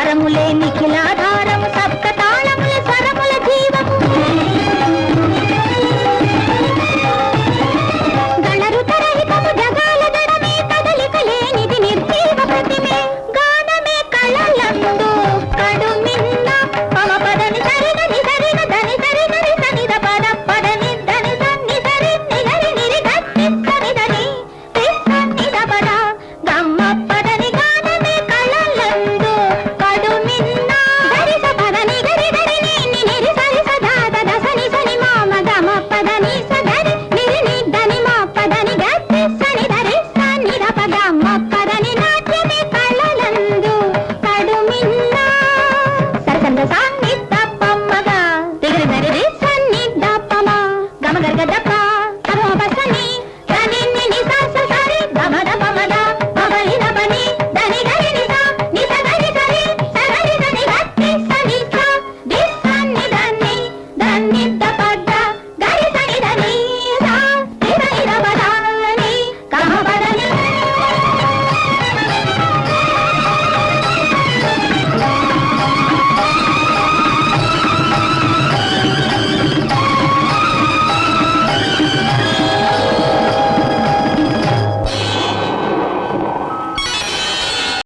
స్వరములే నిఖిలాధారము సప్త తాళముల స్వరముల జీవము. గణరుతరహితము జగాల దడమే కదలిక లేనిది నిర్జీవ ప్రతిమే. గానమే కళలందు కడుమిన్న పమ పదని సరిగని ¿Dónde está?